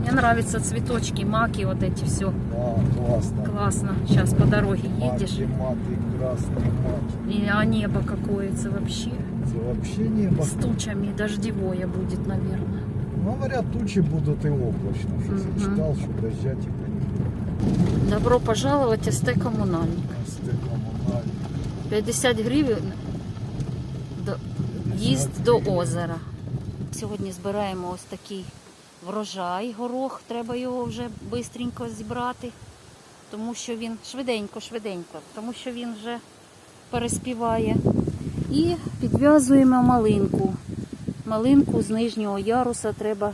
Мне нравятся цветочки, маки, вот эти все. Да, классно. Классно. Сейчас по дороге едешь. Маки, маты, красные маки. И а небо какое это вообще. Это вообще небо. С тучами дождевое будет, наверное. Ну, говорят, тучи будут и облачно. Что Мгм. я читал, что дождя типа не Добро пожаловать, СТ коммунальник. будет. коммунальник. 50 гривень до, в'їзд до озера. Сьогодні збираємо ось такий Врожай, горох. Треба його вже швидко зібрати, тому що він швиденько, швиденько, тому що він вже переспіває. І підв'язуємо малинку. Малинку з нижнього яруса треба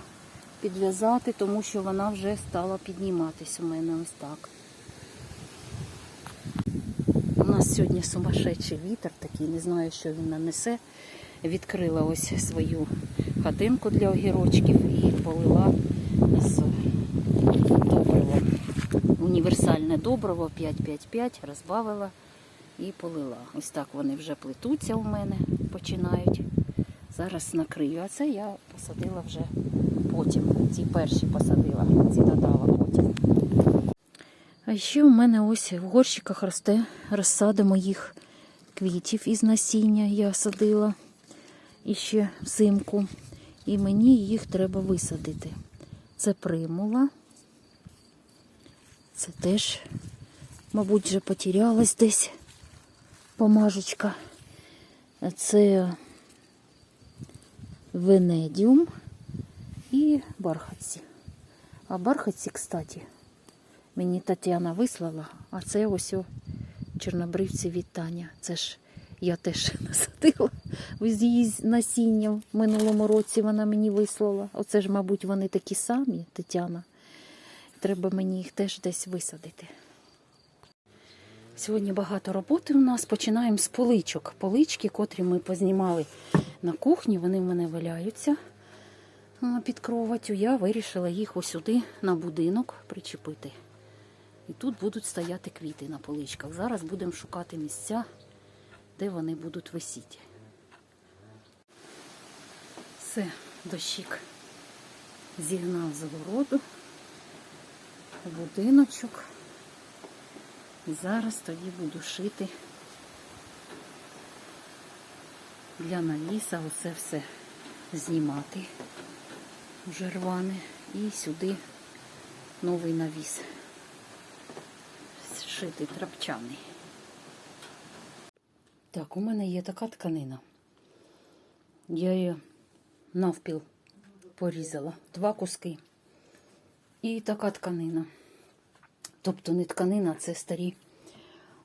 підв'язати, тому що вона вже стала підніматись у мене ось так. У нас сьогодні сумасшедший вітер, такий, не знаю, що він нанесе. Відкрила ось свою хатинку для огірочків і полила з добривом. Універсальне добриво 5-5-5, розбавила і полила. Ось так вони вже плетуться у мене, починають. Зараз накрию. А це я посадила вже потім. Ці перші посадила, ці додала потім. А ще у мене ось в горщиках росте розсада моїх квітів із насіння я садила іще взимку. І мені їх треба висадити. Це примула. Це теж, мабуть, вже потерялась десь помажечка. Це венедіум і бархатці. А бархатці, кстати, Мені Тетяна вислала, а це ось о чорнобривці вітання. Це ж я теж насадила з її насінням в минулому році вона мені вислала. Оце ж, мабуть, вони такі самі, Тетяна. Треба мені їх теж десь висадити. Сьогодні багато роботи у нас. Починаємо з поличок. Полички, котрі ми познімали на кухні, вони в мене валяються під кроватю. Я вирішила їх ось сюди на будинок причепити. І тут будуть стояти квіти на поличках. Зараз будемо шукати місця, де вони будуть висіти. Все, дощик зігнав з городу, будиночок. І зараз тоді буду шити для навіса оце все знімати вже рване. І сюди новий навіс шитий трапчаний. Так, у мене є така тканина. Я її навпіл порізала. Два куски. І така тканина. Тобто не тканина, це старі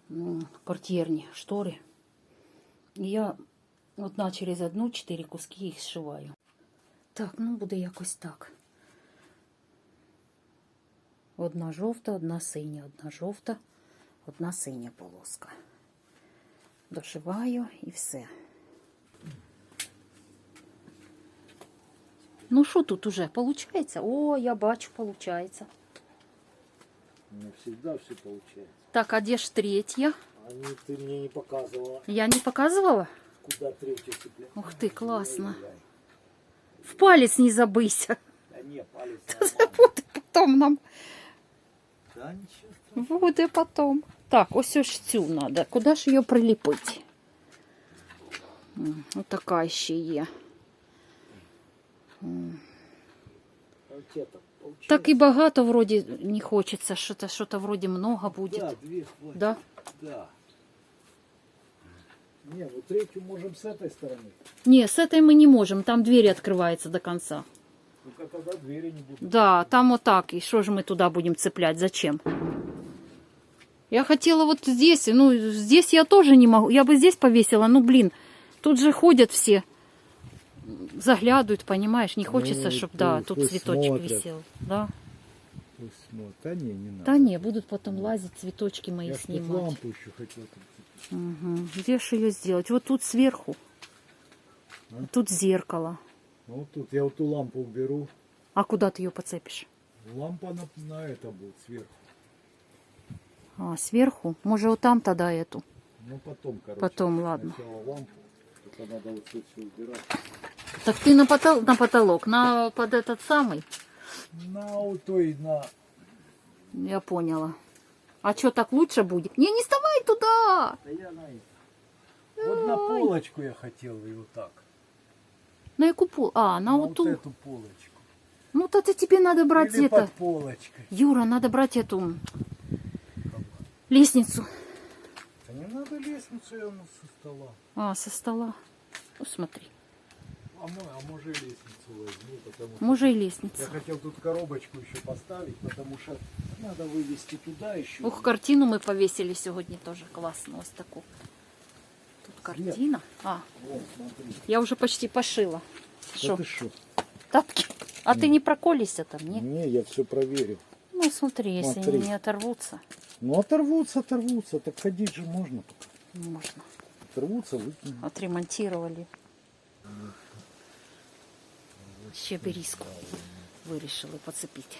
ну, портьєрні штори. І я одна через одну чотири куски їх зшиваю. Так, ну буде якось так. Одна жовта, одна синя, одна жовта, одна синя полоска. Дошиваю і все. Ну що тут уже? Получається? О, я бачу, получається. Не всегда все получается. Так, а де ж третья? Они ты мне не показывала, Я не показывала? куда третью цеплять. Ух ты, классно. В палец не забыся. Да не, палец. Буде потом нам. Да ничего. Буде потом. Так, ось ось цю треба. Куди ж її приліпити? М, Отака ще є. А у тебя там получилось? Так і багато вроді не хочеться, що-то, що-то вроді много буде. Да, две хватит. Да? Да. Не, ну третью можем с этой стороны. Не, с этой мы не можем, там двери открываются до конца. Ну-ка тогда двери не будут. Да, там вот так. И что же мы туда будем цеплять? Зачем? Я хотела вот здесь, ну, здесь я тоже не могу. Я бы здесь повесила, ну, блин, тут же ходят все, заглядывают, понимаешь, не хочется, Ну, чтобы, да, тут цветочек смотрят. висел. Да. Пусть смотрят. Да не, не надо. Да не, будут потом лазить, цветочки мои Я снимать. лампу еще хотел. там Угу. Где же ее сделать? Вот тут сверху. А? Тут зеркало. Ну вот тут я вот ту лампу уберу. А куда ты ее подцепишь? Лампа на, на это будет сверху. А, сверху? Может, вот там тогда эту? Ну потом, короче. Потом, ладно. Лампу. Только надо вот все убирать. Так ты на, потол- на потолок, на под этот самый. На той, на... Я поняла. А что, так лучше будет? Не, не вставай туда! Да я на Вот на полочку я хотел и вот так. На яку пол? А, на, вот ту. вот эту полочку. Ну, то ты тебе надо брать Или это. под полочкой. Юра, надо брать эту лестницу. Да не надо лестницу, я ну, со стола. А, со стола. Ну, смотри. А, а может и лестницу возьму, потому что... Може и Я лестница. хотел тут коробочку еще поставить, потому что надо вывести туда еще. Ух, картину ми повесили сьогодні теж класно. Ось таку. Картина. А, О, я вже почти пошила. Да Що? ты что? Тапки? А ты не проколишься там, не? Не, я все проверил. Ну, смотри, если Смотри. они не оторвутся, Ну оторвутся, оторвутся. Так ходить же можно. пока. можно. Оторвутся, выкинем. Отремонтировали. Ще берізку вирішили поцепити.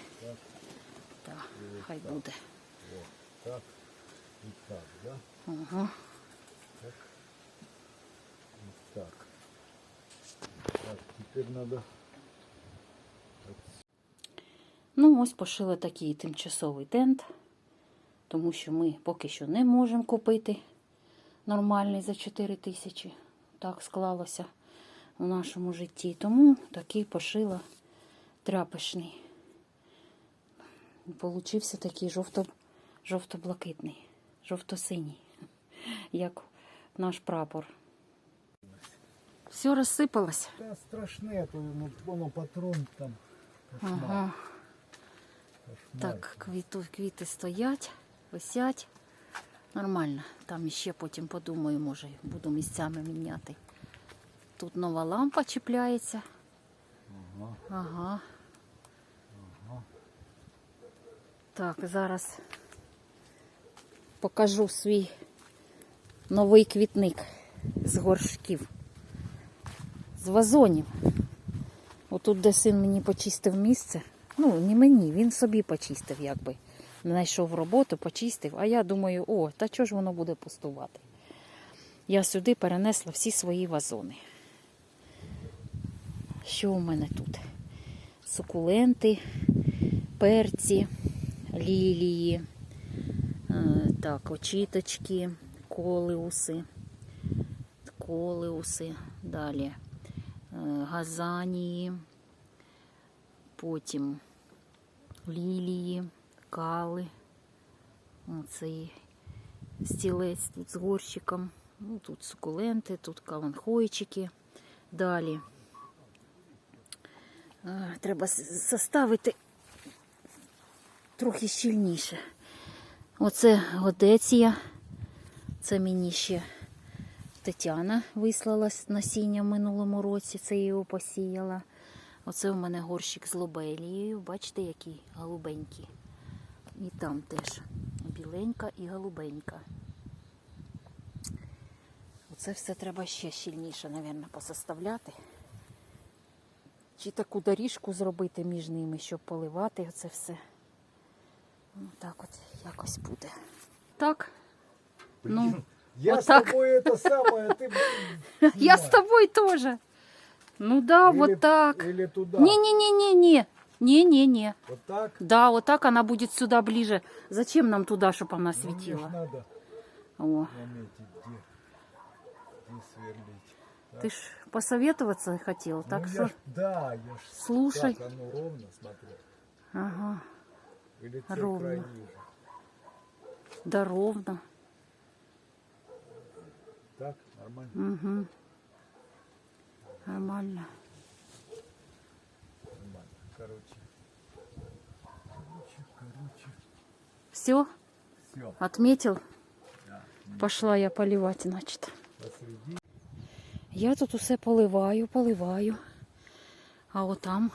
Так, хай буде. Так и так, да? Ага. Так. Так, теперь надо... Ну, ось пошили такий тимчасовий тент, тому що ми поки що не можемо купити нормальний за 4 тисячі. Так склалося у нашому житті. Тому такий пошила тряпочний. Получився такий жовто, жовто-блакитний, жовто-синій, як наш прапор. Все розсипалось. Да, страшне, то ну, воно патрон там. Кошмар, Ага. кошмар. Так, квіту, квіти стоять, висять. Нормально. Там іще потім подумаю, може, буду місцями міняти. Тут нова лампа чіпляється. Ага. Ага. Так, зараз покажу свій новий квітник з горшків, з вазонів. Отут, де син мені почистив місце. Ну, не мені, він собі почистив, якби. Знайшов роботу, почистив, а я думаю, о, та чого ж воно буде пустувати? Я сюди перенесла всі свої вазони. Що у мене тут? Сукуленти, перці, лілії, е, так, очіточки, колеуси, колеуси, далі газанії, потім лілії, кали, оцей стілець тут з горщиком, ну, тут сукуленти, тут каланхойчики, далі. Е, Треба составити трохи щільніше. Оце годеція. Це мені ще Тетяна вислала насіння в минулому році, це його посіяла. Оце у мене горщик з лобелією. Бачите, який голубенький. І там теж біленька і голубенька. Оце все треба ще щільніше, мабуть, посоставляти. Чи таку доріжку зробити між ними, щоб поливати оце все. Ну, так от якось буде. Так. Ну, я вот с так. тобой это самое, ты... Я с тобой тоже. Ну да, Или- вот так. Или туда. Не-не-не-не-не. Не-не-не. Вот так. Да, вот так она будет сюда ближе. Зачем нам туда, чтобы она Ну, светила? надо О, наметить, где, где сверлить. ты ж посоветоваться хотел, так Ну, что я ж- да, я ж... слушай. Так, оно ровно, смотри. Ага, Или те Ровно. край ниже. да ровно. Нормально. Угу. Нормально. Нормально. Короче. Короче, короче. Все, Все. отметил. Да. Пошла я поливать, значит. Посреди. Я тут усе поливаю, поливаю. А отам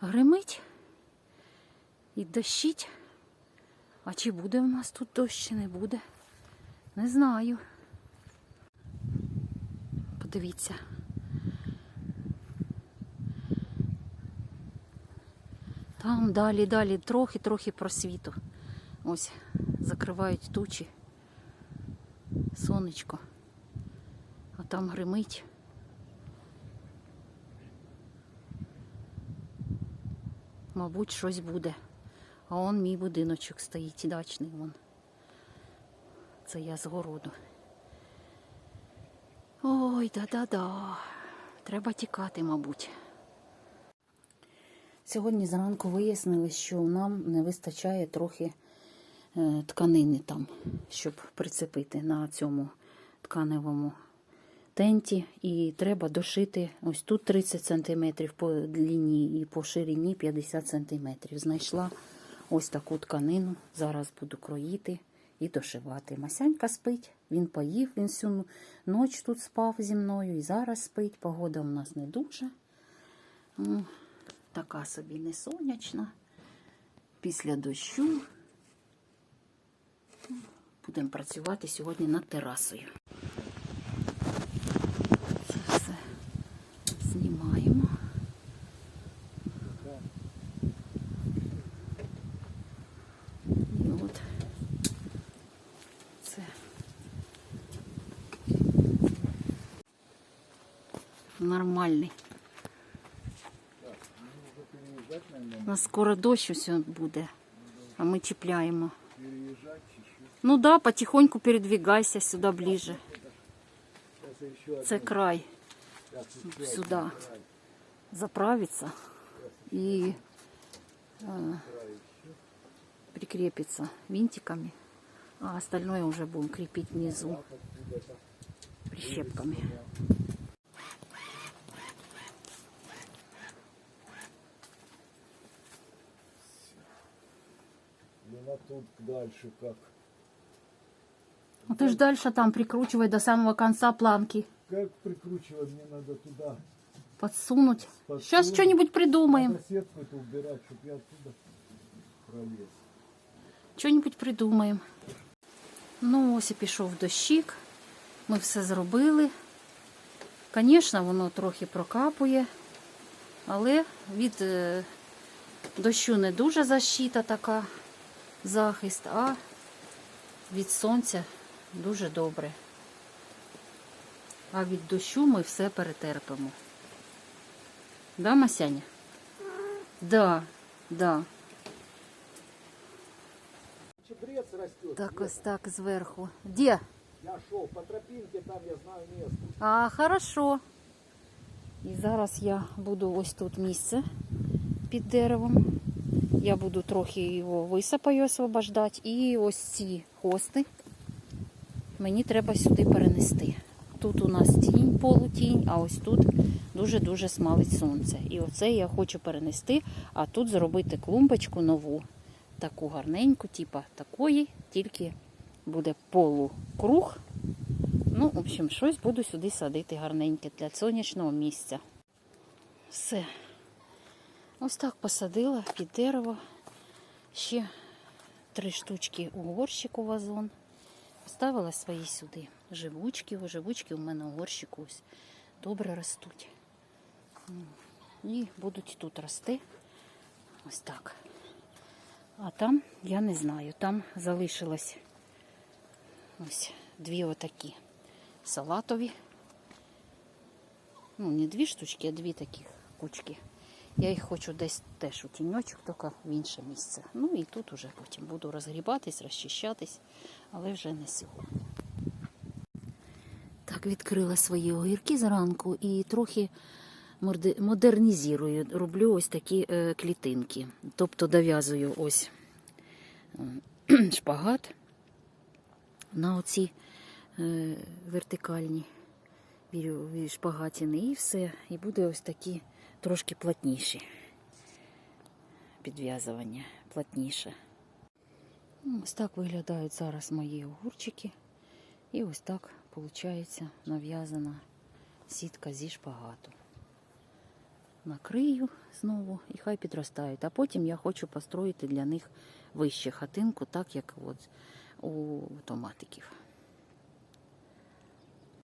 гримить і дощить. А чи буде в нас тут дощ, чи не буде? Не знаю. Подивіться. Там далі, далі, трохи-трохи просвіту. Ось закривають тучі. Сонечко. А там гримить. мабуть, щось буде. А он мій будиночок стоїть дачний вон. Це я з городу. Ой, да-да-да. Треба тікати, мабуть. Сьогодні зранку вияснили, що нам не вистачає трохи е, тканини там, щоб прицепити на цьому тканевому тенті. І треба дошити ось тут 30 см по длині і по ширині 50 см. Знайшла ось таку тканину. Зараз буду кроїти і дошивати. Масянька спить, він поїв, він всю ніч тут спав зі мною і зараз спить. Погода у нас не дуже. Така собі не сонячна. Після дощу будемо працювати сьогодні над терасою. нормальний. Переезжать, наверное, У нас скоро дощ ось буде, а ми чіпляємо. переезжать чуть-чуть. Ну да, потихоньку передвигайся сюди ближе. Сейчас еще Це край. Сейчас еще сюди. один край. Заправиться і э, Край еще. прикрепиться винтиками, а остальное уже будем крепить внизу Так, откуда-то. прищепками. тут дальше как? Ну ты ж дальше там прикручивай до самого конца планки. Как прикручивать? Мне надо туда Подсунуть. Подсунуть. Сейчас что-нибудь придумаем. надо сетку эту убирать, чтобы я оттуда пролез. Що-небудь придумаємо. Ну, ось і пішов дощик. Ми все зробили. Звісно, воно трохи прокапує, але від е, дощу не дуже защита така, захист, а від сонця дуже добре. А від дощу ми все перетерпимо. Да, Масяня? Да, да. Чебрец растет. Так ось так зверху. Де? Я шел по тропинке, там я знаю место. А, хорошо. І зараз я буду ось тут місце під деревом. Я буду трохи його висипаю, освобождати. І ось ці хости мені треба сюди перенести. Тут у нас тінь, полутінь, а ось тут дуже-дуже смалить сонце. І оце я хочу перенести, а тут зробити клумбочку нову, таку гарненьку, типа такої, тільки буде полукруг. Ну, в общем, щось буду сюди садити гарненьке для сонячного місця. Все. Ось так посадила під дерево. Ще три штучки у горщику вазон. Поставила свої сюди живучки. Живучки у мене у горщику ось добре ростуть. І будуть тут рости. Ось так. А там, я не знаю, там залишилось ось дві отакі салатові. Ну, не дві штучки, а дві такі кучки. Я їх хочу десь теж у тіньочок, тільки в інше місце. Ну і тут уже потім буду розгрібатись, розчищатись, але вже не сьогодні. Так, відкрила свої огірки зранку і трохи модернізую. Роблю ось такі е, клітинки. Тобто дов'язую ось е, шпагат на оці е, вертикальні шпагатини і все. І буде ось такі трошки плотніші підв'язування, плотніше. Ось так виглядають зараз мої огурчики. І ось так виходить нав'язана сітка зі шпагату. Накрию знову і хай підростають. А потім я хочу построїти для них вище хатинку, так як от у томатиків.